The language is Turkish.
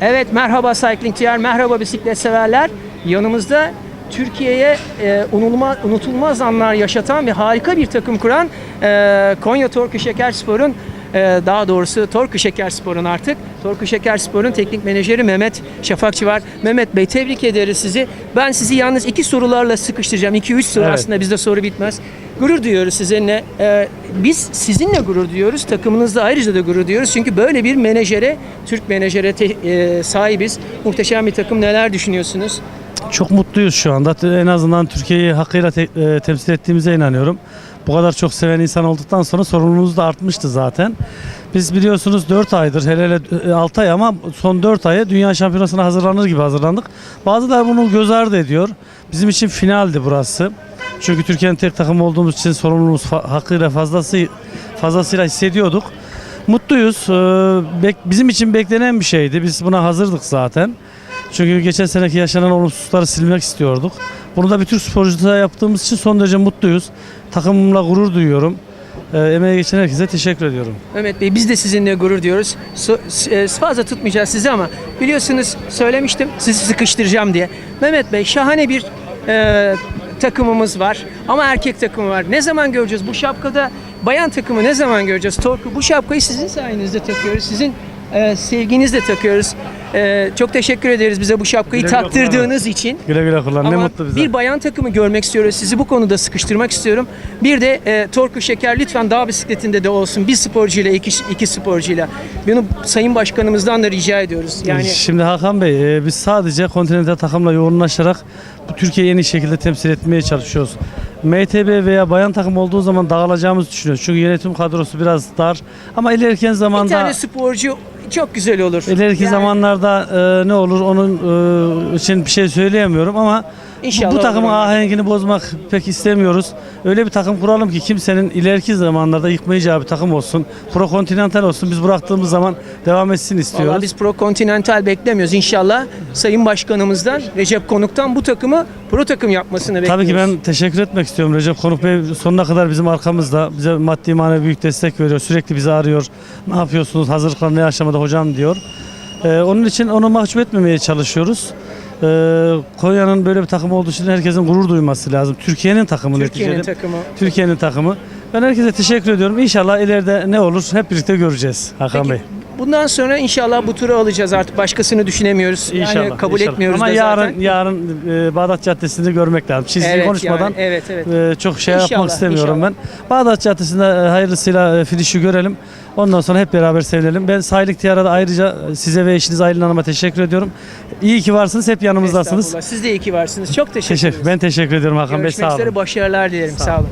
Evet merhaba Cycling TR, merhaba bisiklet severler. Yanımızda Türkiye'ye e, unulma, unutulmaz anlar yaşatan ve harika bir takım kuran e, Konya Torku Şekerspor'un e, daha doğrusu Torku Şekerspor'un artık Torku Şekerspor'un teknik menajeri Mehmet Şafakçı var. Mehmet Bey tebrik ederiz sizi. Ben sizi yalnız iki sorularla sıkıştıracağım. 2-3 soru Evet. aslında bizde soru bitmez. Gurur duyuyoruz sizinle. Ee, biz sizinle gurur duyuyoruz. Takımınızla ayrıca da gurur duyuyoruz. Çünkü böyle bir menajere, Türk menajere te- e, sahibiz. Muhteşem bir takım. Neler düşünüyorsunuz? Çok mutluyuz şu anda. En azından Türkiye'yi hakkıyla te- e, temsil ettiğimize inanıyorum. Bu kadar çok seven insan olduktan sonra sorumluluğumuz da artmıştı zaten. Biz biliyorsunuz 4 aydır hele hele 6 ay ama son 4 aya Dünya Şampiyonası'na hazırlanır gibi hazırlandık. Bazılar bunu göz ardı ediyor. Bizim için finaldi burası. Çünkü Türkiye'nin tek takımı olduğumuz için sorumluluğumuz fa- hakkıyla fazlası fazlasıyla hissediyorduk. Mutluyuz. Ee, bizim için beklenen bir şeydi. Biz buna hazırdık zaten. Çünkü geçen seneki yaşanan olumsuzlukları silmek istiyorduk. Bunu da bir Türk sporcuda yaptığımız için son derece mutluyuz. Takımımla gurur duyuyorum. Ee, emeğe geçen herkese teşekkür ediyorum. Mehmet Bey biz de sizinle gurur diyoruz. So- e, fazla tutmayacağız sizi ama biliyorsunuz söylemiştim sizi sıkıştıracağım diye. Mehmet Bey şahane bir e, takımımız var ama erkek takımı var. Ne zaman göreceğiz bu şapkada bayan takımı ne zaman göreceğiz? Torku bu şapkayı sizin sayenizde takıyoruz. Sizin e, sevginizle takıyoruz. E, çok teşekkür ederiz bize bu şapkayı Güle güle taktırdığınız için. Güle güle kullan. Ne Ama mutlu bize. bir bayan takımı görmek istiyoruz. Sizi bu konuda sıkıştırmak istiyorum. Bir de e, Torku Şeker lütfen dağ bisikletinde de olsun. Bir sporcuyla, iki, iki sporcuyla. Bunu Sayın Başkanımızdan da rica ediyoruz. Yani Şimdi Hakan Bey e, biz sadece kontinental takımla yoğunlaşarak bu Türkiye'yi en iyi şekilde temsil etmeye çalışıyoruz. MTB veya bayan takım olduğu zaman dağılacağımızı düşünüyoruz. Çünkü yönetim kadrosu biraz dar. Ama ilerleyen bir zamanda tane sporcu çok güzel olur. ileriki Yani zamanlarda e, ne olur onun e, için bir şey söyleyemiyorum ama bu, İnşallah bu takımın olur. ahengini bozmak pek istemiyoruz. Öyle bir takım kuralım ki kimsenin ileriki zamanlarda yıkmayacağı bir takım olsun. Pro kontinental olsun. Biz bıraktığımız zaman devam etsin istiyoruz. Vallahi biz Pro Continental beklemiyoruz. İnşallah Sayın Başkanımızdan, Recep Konuk'tan bu takımı pro takım yapmasını bekliyoruz. Tabii ki ben teşekkür etmek istiyorum Recep Konuk Bey sonuna kadar bizim arkamızda bize maddi manevi büyük destek veriyor sürekli bizi arıyor ne yapıyorsunuz hazırlıklar ne aşamada hocam diyor. Ee, onun için onu mahcup etmemeye çalışıyoruz. Ee, Konya'nın böyle bir takım olduğu için herkesin gurur duyması lazım. Türkiye'nin takımı Türkiye'nin neticede. takımı. Türkiye'nin takımı. Ben herkese teşekkür ediyorum. İnşallah ileride ne olur hep birlikte göreceğiz Hakan Peki, Bey bundan sonra inşallah bu turu alacağız artık. Başkasını düşünemiyoruz. İnşallah. yani kabul inşallah. etmiyoruz Ama da yarın zaten. yarın e, Bağdat Caddesi'nde görmek lazım. Çizgi Evet, konuşmadan yani, evet, evet. e, çok şey İnşallah, yapmak istemiyorum inşallah. ben. Bağdat Caddesi'nde e, hayırlısıyla e, finişi görelim. Ondan sonra hep beraber sevinelim. Ben Sahillik Tiyaro'da ayrıca e, size ve eşiniz Aylin Hanım'a teşekkür ediyorum. İyi ki varsınız. Hep yanımızdasınız. Siz de iyi ki varsınız. Çok teşekkür Teşekkür, ederiz. ben teşekkür ediyorum Hakan Bey. Görüşmek Sağ olun. üzere. Başarılar dilerim. Sağ Sağ olun. olun.